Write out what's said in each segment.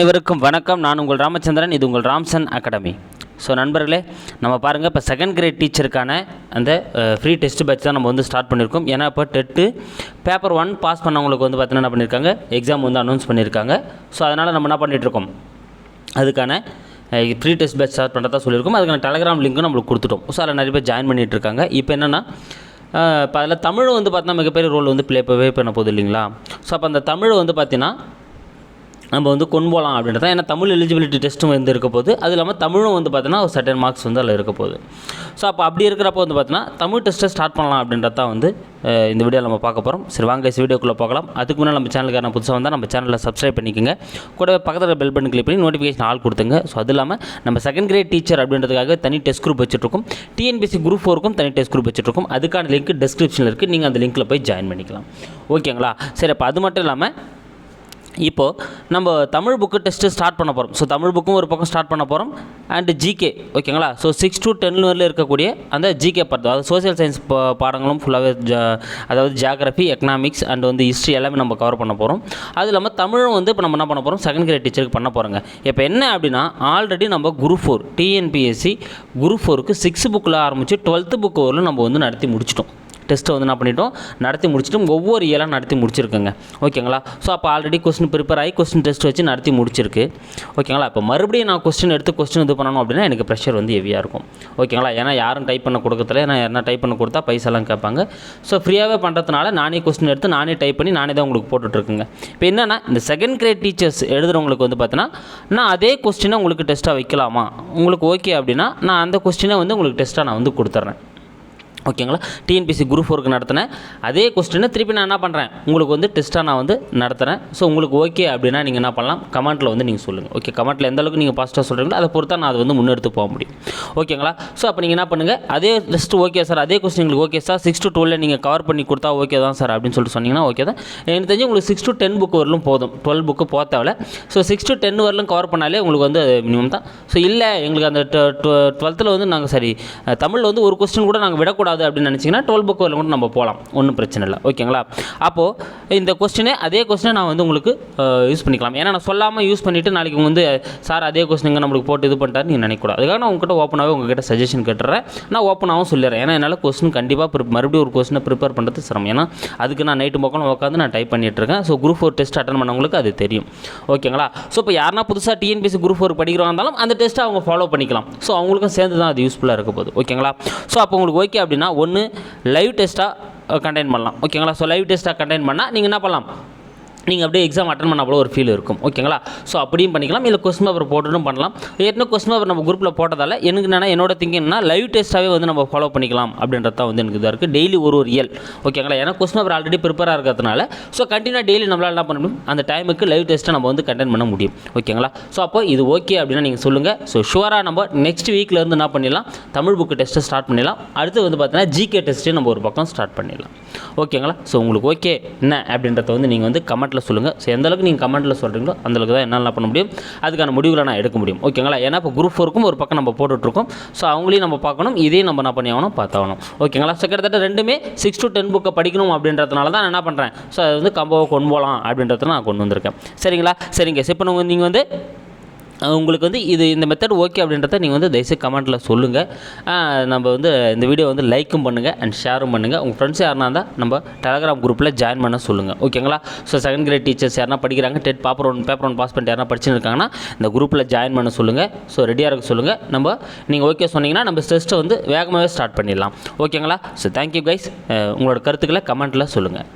அனைவருக்கும் வணக்கம். நான் உங்கள் ராமச்சந்திரன் இது உங்கள் ராம்சன் அகாடமி. ஸோ நண்பர்களே நம்ம பாருங்கள் இப்போ செகண்ட் கிரேட் டீச்சருக்கான அந்த ஃப்ரீ டெஸ்ட் பேட்ச் தான் நம்ம வந்து ஸ்டார்ட் பண்ணியிருக்கோம் ஏன்னா இப்போ டெட்டு பேப்பர் ஒன் பாஸ் பண்ணவங்களுக்கு வந்து பார்த்தீங்கன்னா என்ன பண்ணியிருக்காங்க எக்ஸாம் வந்து அனௌன்ஸ் பண்ணியிருக்காங்க ஸோ அதனால் நம்ம என்ன பண்ணிகிட்ருக்கோம் அதுக்கான ஃப்ரீ டெஸ்ட் பேட்ச் ஸ்டார்ட் பண்ணுறதா சொல்லியிருக்கோம் அதுக்கான டெலகிராம் லிங்க்கும் நம்மளுக்கு கொடுத்துட்டோம். ஸோ அதில் நிறைய பேர் ஜாயின் பண்ணிகிட்டு இருக்காங்க இப்போ என்னென்னா இப்போ அதில் தமிழ் வந்து பார்த்தீங்கன்னா மிகப்பெரிய ரோல் வந்து ப்ளே ப்ளே பண்ண போகுது இல்லைங்களா? ஸோ அப்போ அந்த தமிழ் வந்து பார்த்தீங்கன்னா நம்ம வந்து கொண்டு போகலாம் அப்படின்றது தான். ஏன்னா தமிழ் எலிஜிபிலிட்டி டெஸ்ட்டும் வந்து இருக்க போது அது இல்லாமல் தமிழும் வந்து பார்த்தீங்கன்னா ஒரு சர்டன் மார்க்ஸ் வந்து அதில் இருக்க போகுது. ஸோ அப்போ அப்படி இருக்கிறப்போ வந்து பார்த்தீங்கன்னா தமிழ் டெஸ்ட்டை ஸ்டார்ட் பண்ணலாம் அப்படின்றது தான் வந்து இந்த வீடியோவில் நம்ம பார்க்க போகிறோம் சரி வாங்க இந்த வீடியோக்குள்ளே பார்க்கலாம் அதுக்கு முன்னாடி நம்ம சேனலுக்கான புதுசாக வந்தால் நம்ம சேனலில் சப்ஸ்கிரைப் பண்ணிக்கோங்க. கூடவே பக்கத்தில் பெல் பட்டன் கிளிக் பண்ணி நோட்டிஃபிகேஷன் ஆள் கொடுத்துங்க. ஸோ அது இல்லாமல் நம்ம செகண்ட் கிரேட் டீச்சர் அப்படின்றதுக்காக தனி டெஸ்ட் குரூப் வச்சுருக்கோம் டிஎன்பிசி குரூப் ஃபோருக்கும் தனி டெஸ்ட் குரூப் வச்சுருக்கோம் அதுக்கான லிங்க் டிஸ்கிரிப்ஷனில் இருக்குது நீங்கள் அந்த லிங்க்கில் போய் ஜாயின் பண்ணிக்கலாம். ஓகேங்களா சரி அப்போ அது மட்டும் இல்லாமல் இப்போது நம்ம தமிழ் புக்கு டெஸ்ட்டு ஸ்டார்ட் பண்ண போகிறோம் ஸோ தமிழ் புக்கும் ஒரு பக்கம் ஸ்டார்ட் பண்ண போகிறோம் அண்டு ஜிகே ஓகேங்களா ஸோ சிக்ஸ் டு டென் வரையில் இருக்கக்கூடிய அந்த ஜிகே பார்த்து அதாவது சோசியல் சயின்ஸ் பாடங்களும் ஃபுல்லாகவே அதாவது ஜியாகிரஃபி எக்கனாமிக்ஸ் அண்ட் வந்து ஹிஸ்ட்ரி எல்லாமே நம்ம கவர் பண்ண போகிறோம் அது இல்லாமல் தமிழும் வந்து இப்போ நம்ம என்ன பண்ண போகிறோம் செகண்ட் கிரேட் டீச்சருக்கு பண்ண போகிறோங்க இப்போ என்ன அப்படின்னா ஆல்ரெடி நம்ம குரூப் ஃபோர் டிஎன்பிஎஸ்சி குரூப் ஃபோருக்கு சிக்ஸ் புக்கில் ஆரம்பித்து டுவெல்த்து புக் வரலும் நம்ம வந்து நடத்தி முடிச்சிட்டோம். டெஸ்ட்டை வந்து என்ன பண்ணிட்டோம்? நடத்தி முடிச்சுட்டு ஒவ்வொரு இயலாக நடத்தி முடிச்சிருக்குங்க. ஓகேங்களா? ஸோ அப்போ ஆல்ரெடி கொஸ்டின் ப்ரிப்பேர் ஆகி கொஸ்டின் டெஸ்ட் வச்சு நடத்தி முடிச்சிருக்கு. ஓகேங்களா? இப்போ மறுபடியும் நான் கொஸ்டின் எடுத்து கொஸ்டின் இது பண்ணணும் அப்படின்னா எனக்கு ப்ரெஷர் வந்து ஹெவியாக இருக்கும். ஓகேங்களா? ஏன்னா யாரும் டைப் பண்ண கொடுக்கறதில்ல. ஏன்னா யாருன்னா டைப் பண்ண கொடுத்தா பைசாலாம் கேட்பாங்க. ஸோ ஃப்ரீயாகவே பண்ணுறதுனால நானே கொஸ்டின் எடுத்து நானே டைப் பண்ணி நானே தான் உங்களுக்கு போட்டுட்ருக்குங்க. இப்போ என்னென்னா இந்த செகண்ட் கிரேட் டீச்சர்ஸ் எழுதுகிறவங்களுக்கு வந்து பார்த்தீங்கன்னா நான் அதே கொஸ்டினை உங்களுக்கு டெஸ்ட்டாக வைக்கலாமா? உங்களுக்கு ஓகே அப்படின்னா நான் அந்த கொஸ்டினை வந்து உங்களுக்கு டெஸ்ட்டாக நான் வந்து கொடுத்துட்றேன். ஓகேங்களா? டிஎன்பிசி குரூப் ஃபோருக்கு நடத்தினேன். அதே கொஸ்டினை திருப்பி நான் என்ன பண்ணுறேன் உங்களுக்கு வந்து டெஸ்ட்டாக நான் வந்து நடத்துகிறேன் ஸோ உங்களுக்கு ஓகே அப்படின்னா நீங்கள் என்ன பண்ணலாம்? கமெண்ட்டில் வந்து நீங்கள் சொல்லுங்கள் ஓகே கமெண்ட்டில் எந்த அளவுக்கு நீங்கள் பாசிட்டிவாக சொல்கிறீங்களோ அதை பொறுத்தா நான் அதை வந்து முன்னெடுத்து போக முடியும். ஓகேங்களா? ஸோ அப்போ நீங்கள் என்ன பண்ணுங்கள் அதே டெஸ்ட் ஓகே சார் அதே கொஸ்டின் உங்களுக்கு okay sir six to twelve நீங்கள் கவர் பண்ணி கொடுத்தா ஓகே தான் சார் அப்படின்னு சொல்லிட்டு சொன்னீங்கன்னா ஓகே தான். எனக்கு தெரிஞ்சு உங்களுக்கு சிக்ஸ் டு டென் புக் வரலும் போதும். டுவெல் புக்கு போக தேவையில்ல. ஸோ சிக்ஸ் டு டென் வரலும் கவர் பண்ணாலே உங்களுக்கு வந்து மினிமம் தான். ஸோ இல்லை எங்களுக்கு அந்த டுவெல்த்தில் வந்து நாங்கள் சரி தமிழில் வந்து ஒரு கொஸ்டின் கூட நாங்கள் விடக்கூடாது அப்படின்னு நினச்சிங்கன்னா டுவெல் புக் வரலும் கூட நம்ம போகலாம் ஒன்றும் பிரச்சனை இல்லை. ஓகேங்களா? அப்போது இந்த கொஸ்டினே அதே கொஸ்டினை நான் வந்து உங்களுக்கு யூஸ் பண்ணிக்கலாம். ஏன்னா நான் சொல்லாமல் யூஸ் பண்ணிவிட்டு நாளைக்கு வந்து சார் அதே கொஸ்டினுங்க நம்மளுக்கு போட்டு இது பண்ணிட்டாரு நீங்கள் நினைக்கூடாது அதுக்காக நான் உங்ககிட்ட ஓப்பனாகவே உங்ககிட்ட சஜஷன் கேட்டுறேன். நான் ஓப்பனாகவும் சொல்லிடுறேன். ஏன்னா என்னால் கொஸ்டின் கண்டிப்பாக மறுபடியும் ஒரு கொஸ்டினை ப்ரிப்பேர் பண்ணுறது சிரமம். ஏன்னா அதுக்கு நான் நைட்டு பக்கம் உட்காந்து நான் டைப் பண்ணிட்டு இருக்கேன். So group four test attend பண்ணவங்களுக்கு அது தெரியும். ஓகேங்களா? ஸோ இப்போ யாருனா புதுசாக டிஎன்பிசி குரூப் ஃபோர் படிக்கிறவங்க இருந்தாலும் அந்த டெஸ்ட்டை அவங்க ஃபாலோ பண்ணிக்கலாம். ஸோ அவங்களுக்கும் சேர்ந்து தான் அது யூஸ்ஃபுல்லாக இருக்க போகுது. ஓகேங்களா? ஸோ அப்போ உங்களுக்கு ஓகே அப்படின்னா ஒன்று லைவ் டெஸ்ட்டாக கண்டெயின் பண்ணலாம். ஓகேங்களா ஸோ லைவ் டெஸ்ட்டாக கண்டெயின் பண்ணால் நீங்கள் என்ன பண்ணலாம்? நீங்கள் அப்படியே எக்ஸாம் அட்டன் பண்ண போல ஒரு ஃபீல் இருக்கும். ஓகேங்களா ஸோ அப்படியும் பண்ணிக்கலாம். இல்லை கொஸ்டின் பேப்பர் போட்டுட்டும் பண்ணலாம். ஏற்கனவே கொஸ்டின் பேப்பர் நம்ம குரூப்பில் போட்டதால் எனக்கு என்னென்னா என்னோட திங்கிங்னா லைவ் டெஸ்ட்டாகவே வந்து நம்ம ஃபாலோ பண்ணிக்கலாம் அப்படின்றது தான் வந்து எனக்கு இதாக இருக்குது டெய்லி ஒரு ஒரு இயல். ஓகேங்களா ஏன்னா கொஸ்டின் பேப்பர் ஆல்ரெடி ப்ரிப்பேராக இருக்கிறதுனால ஸோ கண்டினியூ டெய்லி நம்மளால் என்ன பண்ண முடியும்? அந்த டைமுக்கு லைவ் டெஸ்ட்டை நம்ம வந்து கண்டென்ட் பண்ண முடியும். ஓகேங்களா ஸோ அப்போ இது ஓகே அப்படின்னா நீங்கள் சொல்லுங்கள் ஸோ ஷுவராக நம்ம நெக்ஸ்ட் வீக்கில் இருந்து என்ன பண்ணிடலாம்? தமிழ் புக்கு டெஸ்ட்டை ஸ்டார்ட் பண்ணிடலாம். அடுத்து வந்து பார்த்தீங்கன்னா ஜிகே டெஸ்ட்டு நம்ம ஒரு பக்கம் ஸ்டார்ட் பண்ணிடலாம். ஓகேங்களா? ஸோ உங்களுக்கு ஓகே என்ன அப்படின்றத வந்து நீங்கள் வந்து கமெண்ட்டில் சொல்லுங்கள் ஸோ எந்த அளவுக்கு நீங்கள் கமெண்ட்டில் சொல்கிறீங்களோ அந்தளவுக்கு தான் என்னால் பண்ண முடியும். அதுக்கான முடிவுகளை நான் எடுக்க முடியும். ஓகேங்களா? ஏன்னா இப்போ குரூப் ஃபோருக்கும் ஒரு பக்கம் நம்ம போட்டுட்ருக்கோம். ஸோ அவங்களையும் நம்ம பார்க்கணும். இதையும் நம்ம என்ன பண்ணி ஆகணும்? பார்த்தாகணும் ஓகேங்களா? ஸோ கிட்டத்தட்ட ரெண்டுமே சிக்ஸ் டு டென் புக்கை படிக்கணும் அப்படின்றதுனால தான் நான் என்ன பண்ணுறேன் ஸோ அது வந்து கம்போவை கொண்டு போகலாம் அப்படின்றத நான் கொண்டு வந்திருக்கேன். சரிங்களா? சரிங்க. இப்போ நீங்கள் வந்து உங்களுக்கு வந்து இது இந்த மெத்தட் ஓகே அப்படின்றத நீங்கள் வந்து தயவுசெய்து கமெண்ட்டில் சொல்லுங்கள் நம்ம வந்து இந்த வீடியோ வந்து லைக்கும் பண்ணுங்கள் அண்ட் ஷேரும் பண்ணுங்கள் உங்கள் ஃப்ரெண்ட்ஸ் யாருனா இருந்தால் நம்ம டெலகிராம் குரூப்பில் ஜாயின் பண்ண சொல்லுங்கள் ஓகேங்களா ஸோ செகண்ட் கிரேட் டீச்சர்ஸ் யாருனா படிக்கிறாங்க TET paper one paper one pass பண்ணிட்டு யாரா படிச்சுன்னு இருக்காங்கன்னா இந்த குரூப்பில் ஜாயின் பண்ண சொல்லுங்கள் ஸோ ரெடியாக இருக்க சொல்லுங்கள் நம்ம நீங்கள் ஓகே சொன்னீங்கன்னா நம்ம டெஸ்ட்டை வந்து வேகமாகவே ஸ்டார்ட் பண்ணிடலாம். ஓகேங்களா ஸோ தேங்க்யூ கைஸ் உங்களோட கருத்துக்களை கமெண்ட்டில் சொல்லுங்கள்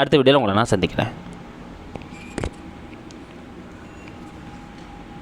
அடுத்த வீடியோவில் உங்களை நான் சந்திக்கிறேன்.